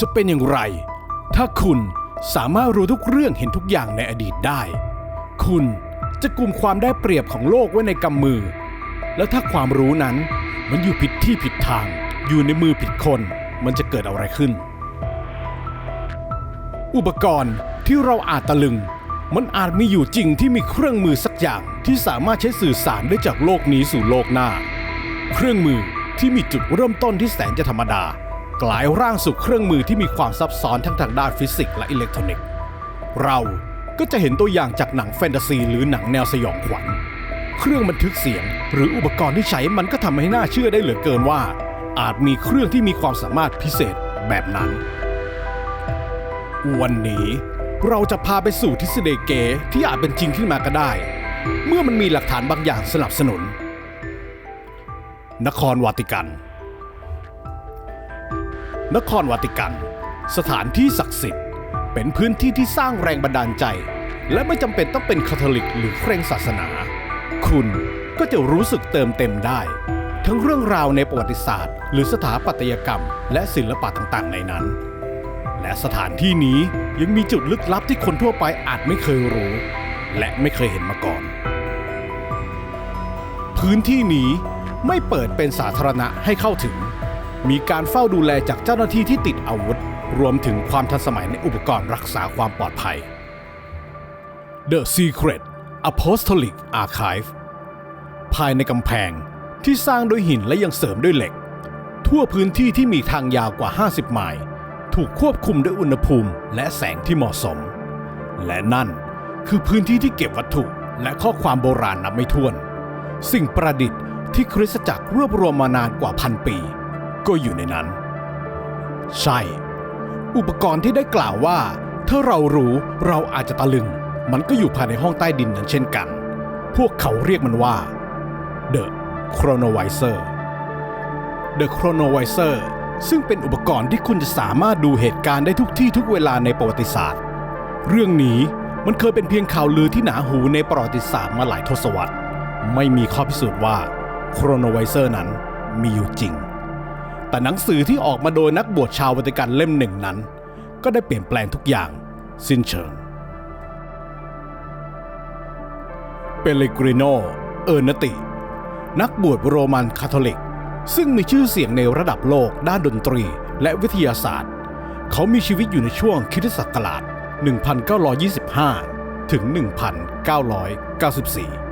จะเป็นอย่างไร ถ้าคุณสามารถรู้ทุกเรื่องเห็นทุกอย่างในอดีตได้ คุณจะกลุ่มความได้เปรียบของโลกไว้ในกำมือ แล้วถ้าความรู้นั้นมันอยู่ผิดที่ผิดทาง อยู่ในมือผิดคน มันจะเกิดอะไรขึ้น อุปกรณ์ที่เราอาจตะลึง มันอาจมีอยู่จริงที่มีเครื่องมือสักอย่างที่สามารถใช้สื่อสารได้จากโลกนี้สู่โลกหน้า เครื่องมือที่มีจุดเริ่มต้นที่แสนจะธรรมดา กลายร่างสู่เครื่องมือที่มีความซับซ้อนทั้งทางด้านฟิสิกส์และอิเล็กทรอนิกส์ เราก็จะเห็นตัวอย่างจากหนังแฟนตาซีหรือหนังแนวสยองขวัญ เครื่องบันทึกเสียง หรืออุปกรณ์ที่ใช้มันก็ทำให้น่าเชื่อได้เหลือเกินว่า อาจมีเครื่องที่มีความสามารถพิเศษแบบนั้น วันนี้เราจะพาไปสู่ทฤษฎีเก๋ที่อาจเป็นจริงขึ้นมาก็ได้ เมื่อมันมีหลักฐานบางอย่างสนับสนุน นครวาติกัน นครวาติกัน สถานที่ศักดิ์สิทธิ์ เป็นพื้นที่ที่สร้างแรงบันดาลใจ และไม่จำเป็นต้องเป็นคาทอลิกหรือเคร่งศาสนา คุณก็จะรู้สึกเติมเต็มได้ ทั้งเรื่องราวในประวัติศาสตร์ หรือสถาปัตยกรรม และศิลปะต่างๆ ในนั้น และสถานที่นี้ยังมีจุดลึกลับที่คนทั่วไปอาจไม่เคยรู้ และไม่เคยเห็นมาก่อน พื้นที่นี้ไม่เปิดเป็นสาธารณะให้เข้าถึง มีการเฝ้าดูแลจากเจ้าหน้าที่ที่ติดอาวุธ รวมถึงความทันสมัยในอุปกรณ์รักษาความปลอดภัย The Secret Apostolic Archive ภายในกำแพงที่สร้างด้วยหินและยังเสริมด้วยเหล็ก ทั่วพื้นที่ที่มีทางยาวกว่า 50 ไมล์ถูกควบคุมด้วยอุณหภูมิและแสงที่เหมาะสม และนั่นคือพื้นที่ที่เก็บวัตถุและข้อความโบราณนับไม่ถ้วน สิ่งประดิษฐ์ที่คริสตจักรรวบรวมมานานกว่าพันปี ก็อยู่ในนั้น ใช่ อุปกรณ์ที่ได้กล่าวว่า ถ้าเรารู้เราอาจจะตะลึง มันก็อยู่ภายในห้องใต้ดินนั้นเช่นกัน พวกเขาเรียกมันว่า The Chronovisor The Chronovisor ซึ่งเป็นอุปกรณ์ที่คุณจะสามารถดูเหตุการณ์ได้ทุกที่ทุกเวลาในประวัติศาสตร์ เรื่องนี้มันเคยเป็นเพียงข่าวลือที่หนาหูในประวัติศาสตร์มาหลายทศวรรษ ไม่มีข้อพิสูจน์ว่า Chronovisor นั้นมีอยู่จริง แต่หนังสือที่ออกมาโดยนักบวชชาววัติกันเล่มหนึ่งนั้น ก็ได้เปลี่ยนแปลงทุกอย่างสิ้นเชิง เปเลกริโน เออร์นติ นักบวชโรมันคาทอลิก ซึ่งมีชื่อเสียงในระดับโลกด้านดนตรีและวิทยาศาสตร์ เขามีชีวิตอยู่ในช่วงคริสตศักราช 1925 ถึง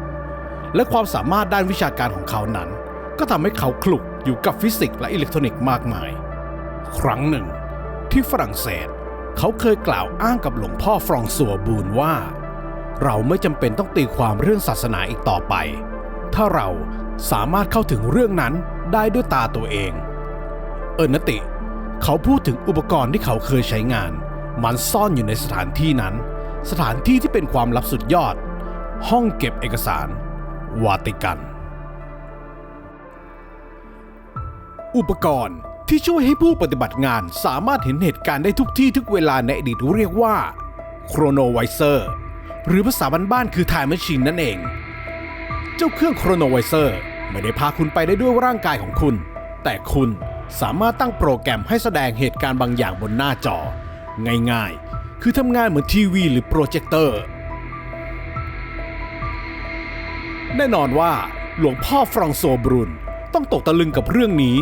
1994 และความสามารถด้านวิชาการของเขานั้น ก็ทำให้เขาคลุกอยู่กับฟิสิกส์และอิเล็กทรอนิกส์มากมาย ครั้งหนึ่ง ที่ฝรั่งเศส เขาเคยกล่าวอ้างกับหลวงพ่อฟรองซัวบูนว่า เราไม่จำเป็นต้องตีความเรื่องศาสนาอีกต่อไป ถ้าเราสามารถเข้าถึงเรื่องนั้นได้ด้วยตาตัวเอง เออร์นติ เขาพูดถึงอุปกรณ์ที่เขาเคยใช้งาน มันซ่อนอยู่ในสถานที่นั้น สถานที่ที่เป็นความลับสุดยอด ห้องเก็บเอกสาร วาติกัน อุปกรณ์ที่ช่วยให้ผู้ปฏิบัติงานสามารถเห็นเหตุการณ์ได้ทุกที่ทุกเวลาในอดีตเรียกว่า Chronovisor หรือภาษาบ้านๆคือ Time Machine นั่นเอง เจ้าเครื่อง Chronovisor ไม่ได้พาคุณไปได้ด้วยร่างกายของคุณ แต่คุณสามารถตั้งโปรแกรมให้แสดงเหตุการณ์บางอย่างบนหน้าจอ ง่ายๆ คือทำงานเหมือนทีวีหรือโปรเจคเตอร์ แน่นอนว่าหลวงพ่อฟรองโซบรุนต้องตกตะลึงกับเรื่องนี้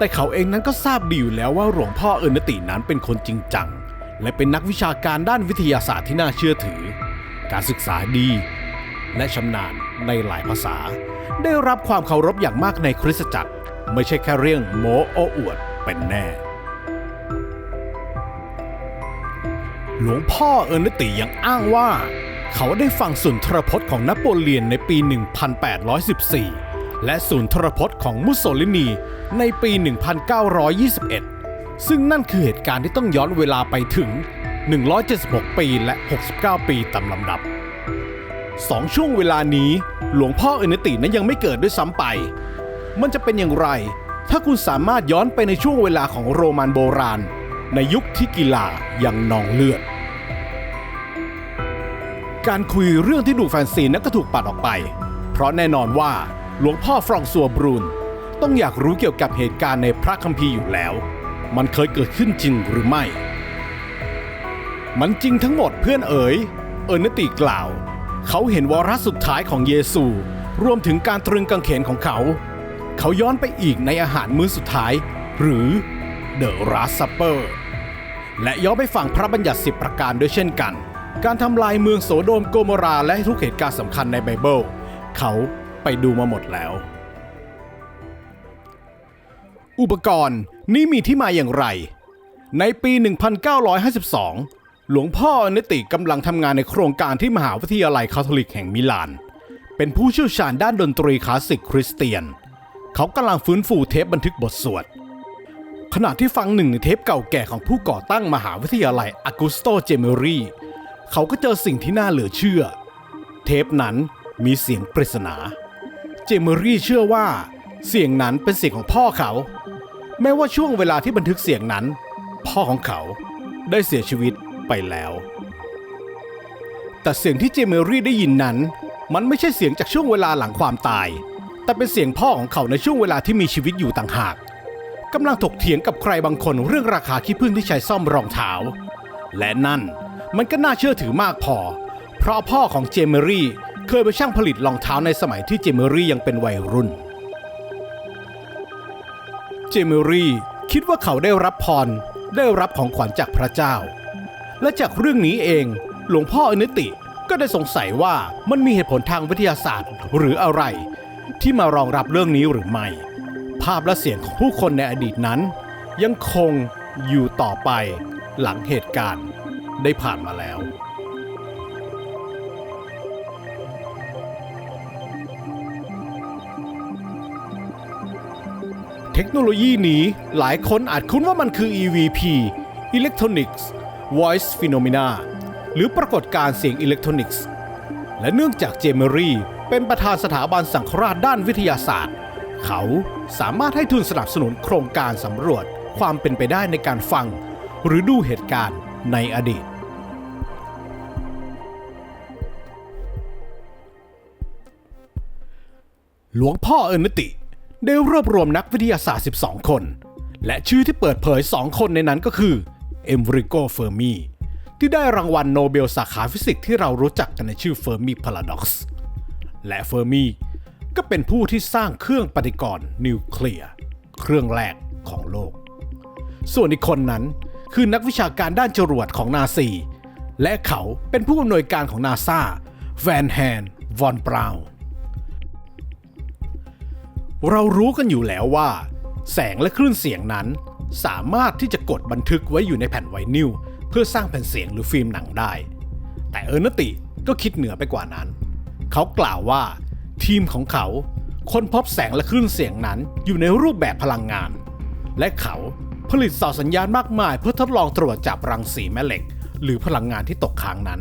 แต่เขาเองนั้นก็ทราบดีอยู่แล้วว่าหลวงพ่อเอินตินั้นเป็นคนจริงจัง และเป็นนักวิชาการด้านวิทยาศาสตร์ที่น่าเชื่อถือ การศึกษาดี และชำนาญในหลายภาษา ได้รับความเคารพอย่างมากในคริสตจักร ไม่ใช่แค่เรื่องโมโอ้อวดเป็นแน่ หลวงพ่อเอินติยังอ้างว่า เขาได้ฟังสุนทรพจน์ของนโปเลียนในปี 1814 และสุนทรพจน์ของมุสโสลินีในปี 1921 ซึ่งนั่นคือเหตุการณ์ที่ต้องย้อนเวลาไปถึง 176 ปีและ 69 ปีตามลำดับสองช่วงเวลานี้หลวงพ่อเอินตินั้นยังไม่เกิดด้วยซ้ำไป มันจะเป็นอย่างไร ถ้าคุณสามารถย้อนไปในช่วงเวลาของโรมันโบราณ ในยุคที่กีฬายังนองเลือด การคุยเรื่องที่ดูแฟนซีนั้นก็ถูกปัดออกไป เพราะแน่นอนว่า หลวงพ่อฟรองซัวบรูน ต้องอยากรู้เกี่ยวกับเหตุการณ์ในพระคัมภีร์อยู่แล้ว มันเคยเกิดขึ้นจริงหรือไม่ มันจริงทั้งหมดเพื่อนเอ๋ย เออร์นติกล่าว เขาเห็นวาระสุดท้ายของเยซู รวมถึงการตรึงกางเขนของเขา เขาย้อนไปอีกในอาหารมื้อสุดท้าย หรือ The Last Supper และย้อนไปฟังพระบัญญัติสิบประการด้วยเช่นกัน การทำลายเมืองโสโดมโกโมราและทุกเหตุการณ์สำคัญในไบเบิล เขา ไปดูมาหมดแล้ว อุปกรณ์นี้มีที่มาอย่างไร ในปี 1952 หลวงพ่ออเนติกำลังทำงานในโครงการที่มหาวิทยาลัยคาทอลิกแห่งมิลาน เป็นผู้เชี่ยวชาญด้านดนตรีคลาสสิกคริสเตียน เขากำลังฟื้นฟูเทปบันทึกบทสวดขณะที่ฟังหนึ่งในเทปเก่าแก่ของผู้ก่อตั้งมหาวิทยาลัยอากุสโตเจเมรีเขาก็เจอสิ่งที่น่าเหลือเชื่อ เทปนั้นมีเสียงปริศนา เจเมรี่เชื่อว่า เสียงนั้นเป็นเสียงของพ่อเขา แม้ว่าช่วงเวลาที่บันทึกเสียงนั้น พ่อของเขาได้เสียชีวิตไปแล้ว แต่เสียงที่เจเมรี่ได้ยินนั้น มันไม่ใช่เสียงจากช่วงเวลาหลังความตาย แต่เป็นเสียงพ่อของเขาในช่วงเวลาที่มีชีวิตอยู่ต่างหากกำลังถกเถียงกับใครบางคนเรื่องราคาขี้ผึ้งที่ใช้ซ่อมรองเท้า และนั่นมันก็น่าเชื่อถือมากพอ เพราะพ่อของเจเมรี่ เคยเป็นช่างผลิตรองเท้าในสมัยที่เจเมรี่ยังเป็นวัยรุ่น เจเมรี่คิดว่าเขาได้รับพร ได้รับของขวัญจากพระเจ้า และจากเรื่องนี้เอง หลวงพ่ออเนติก็ได้สงสัยว่ามันมีเหตุผลทางวิทยาศาสตร์หรืออะไร ที่มารองรับเรื่องนี้หรือไม่ ภาพและเสียงของผู้คนในอดีตนั้น ยังคงอยู่ต่อไปหลังเหตุการณ์ได้ผ่านมาแล้ว เทคโนโลยีนี้หลายคนอาจคุ้นว่ามันคือ EVP Electronics Voice Phenomena หรือปรากฏการเสียงอิเล็กทรอนิกส์ และเนื่องจากเจมรี่เป็นประธานสถาบันสังฆราชด้านวิทยาศาสตร์ เขาสามารถให้ทุนสนับสนุนโครงการสำรวจความเป็นไปได้ในการฟัง หรือดูเหตุการณ์ในอดีต หลวงพ่อเออร์เนติ ได้รวบรวมนักวิทยาศาสตร์ 12 คน และชื่อที่เปิดเผย 2 คนในนั้นก็คือเอมริโกเฟอร์มีที่ได้รางวัลโนเบลสาขาฟิสิกส์ที่เรารู้จักกันในชื่อเฟอร์มีพาราด็อกซ์และเฟอร์มีก็เป็นผู้ที่สร้างเครื่องปฏิกรณ์นิวเคลียร์เครื่องแรกของโลก ส่วนอีกคนนั้นคือนักวิชาการด้านจรวดของนาซี และเขาเป็นผู้อำนวยการของนาซาแวนแฮน วอนบราวน์ เรารู้กันอยู่แล้วว่า แสงและคลื่นเสียงนั้น สามารถที่จะกดบันทึกไว้อยู่ในแผ่นไวนิลเพื่อสร้างแผ่นเสียงหรือฟิล์มหนังได้ แต่เออร์เนติก็คิดเหนือไปกว่านั้น เขากล่าวว่า ทีมของเขาค้นพบแสงและคลื่นเสียงนั้นอยู่ในรูปแบบพลังงาน และเขาผลิตสาสัญญาณมากมาย เพื่อทดลองตรวจจับรังสีแม่เหล็ก หรือพลังงานที่ตกค้างนั้น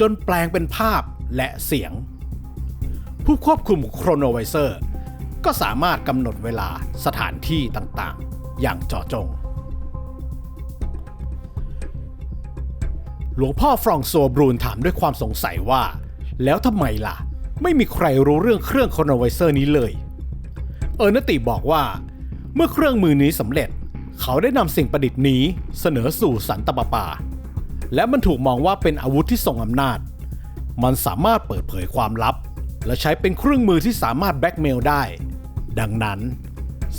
จนแปลงเป็นภาพและเสียง ผู้ควบคุมโครโนไวเซอร์ ก็สามารถกำหนดเวลาสถานที่ต่างๆ อย่างเจาะจง หลวงพ่อฟรองโซบรูนถามด้วยความสงสัยว่า แล้วทำไมล่ะ ไม่มีใครรู้เรื่องเครื่องโครโนไวเซอร์นี้เลย เออร์นติบอกว่า เมื่อเครื่องมือนี้สำเร็จ เขาได้นำสิ่งประดิษฐ์นี้เสนอสู่สันตปาปา และมันถูกมองว่าเป็นอาวุธที่ทรงอำนาจ มันสามารถเปิดเผยความลับและใช้เป็นเครื่องมือที่สามารถแบ็กเมลได้ ดังนั้น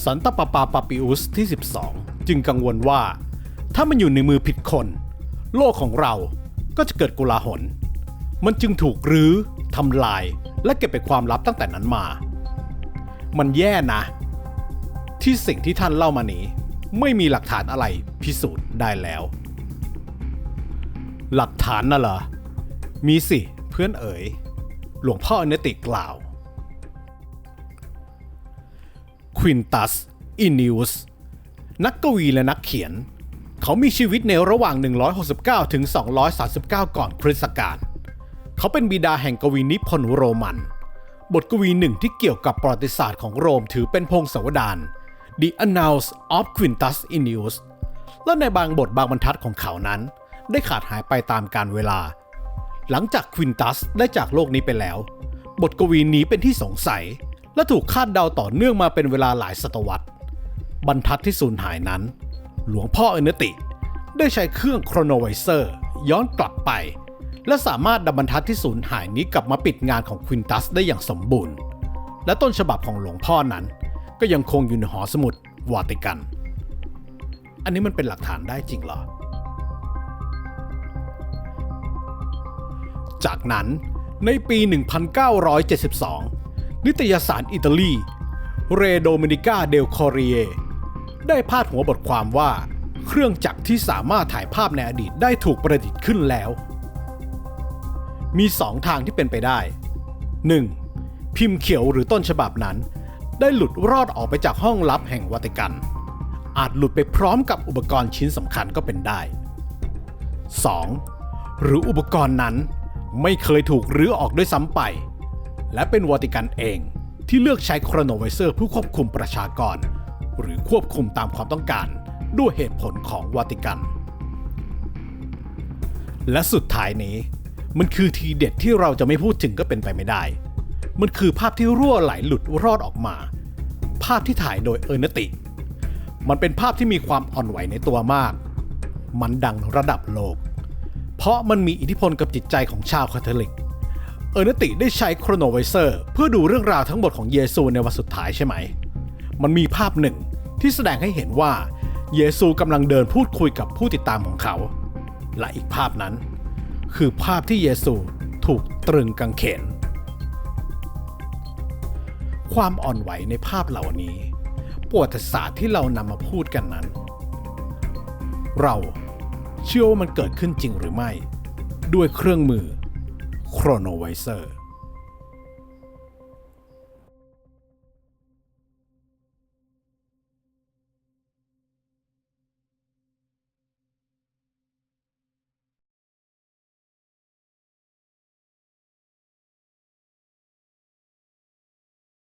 สันตปาปาปาปิอุสที่ 12 จึงกังวลว่า ถ้ามันอยู่ในมือผิดคน โลกของเราก็จะเกิดกุลาหล มันจึงถูกรื้อทำลายและเก็บเป็นความลับตั้งแต่นั้นมา มันแย่นะ ที่สิ่งที่ท่านเล่ามานี้ ไม่มีหลักฐานอะไรพิสูจน์ได้แล้ว หลักฐานน่ะเหรอ มีสิเพื่อนเอ๋ย หลวงพ่ออเนติกล่าว ควินตัสอินิวสนักกวีและนักเขียน เขามีชีวิตในระหว่าง 169 ถึง 239 ก่อนคริสต์กาลเขาเป็นบิดาแห่งกวีนิพนธ์โรมัน บทกวีหนึ่งที่เกี่ยวกับประวัติศาสตร์ของโรมถือเป็นพงศาวดาร The Annals of Quintus Ennius และในบางบทบางบรรทัดของเขานั้น ได้ขาดหายไปตามกาลเวลา หลังจากควินตัสได้จากโลกนี้ไปแล้ว บทกวีนี้เป็นที่สงสัย และถูกคาดเดาต่อเนื่องมาเป็นเวลาหลายศตวรรษ บรรทัดที่สูญหายนั้น หลวงพ่อเอเนติ ได้ใช้เครื่องโครโนไวเซอร์ ย้อนกลับไป และสามารถดับบรรทัดที่สูญหายนี้กลับมาปิดงานของควินตัสได้อย่างสมบูรณ์ และต้นฉบับของหลวงพ่อนั้น ก็ยังคงอยู่ในหอสมุดวาติกัน อันนี้มันเป็นหลักฐานได้จริงเหรอ จากนั้นในปี 1972 นิตยสารอิตาลี เรโดมินิกาเดลคอรีเอได้พาดหัวบทความว่า เครื่องจักรที่สามารถถ่ายภาพในอดีตได้ถูกประดิษฐ์ขึ้นแล้ว มีสองทางที่เป็นไปได้ 1. พิมพ์เขียวหรือต้นฉบับนั้น ได้หลุดรอดออกไปจากห้องลับแห่งวาติกัน อาจหลุดไปพร้อมกับอุปกรณ์ชิ้นสำคัญก็เป็นได้ 2. หรืออุปกรณ์นั้นไม่เคยถูกรื้อออกด้วยซ้ำไป และเป็นวาติกันเองที่เลือกใช้โครโนไวเซอร์เพื่อควบคุมประชากร หรือควบคุมตามความต้องการ ด้วยเหตุผลของวาติกัน และสุดท้ายนี้ มันคือทีเด็ดที่เราจะไม่พูดถึงก็เป็นไปไม่ได้ มันคือภาพที่รั่วไหลหลุดรอดออกมา ภาพที่ถ่ายโดยเออร์เนติ มันเป็นภาพที่มีความอ่อนไหวในตัวมาก มันดังระดับโลก เพราะมันมีอิทธิพลกับจิตใจของชาวคาทอลิก เออร์เนติได้ใช้โครโนไวเซอร์เพื่อดูเรื่องราวทั้งหมดของเยซูในวันสุดท้ายใช่ไหม มันมีภาพหนึ่งที่แสดงให้เห็นว่าเยซูกำลังเดินพูดคุยกับผู้ติดตามของเขา และอีกภาพนั้น คือภาพที่เยซูถูกตรึงกางเขน ความอ่อนไหวในภาพเหล่านี้ประวัติศาสตร์ที่เรานำมาพูดกันนั้น เราเชื่อว่ามันเกิดขึ้นจริงหรือไม่ ด้วยเครื่องมือ โครโนไวเซอร์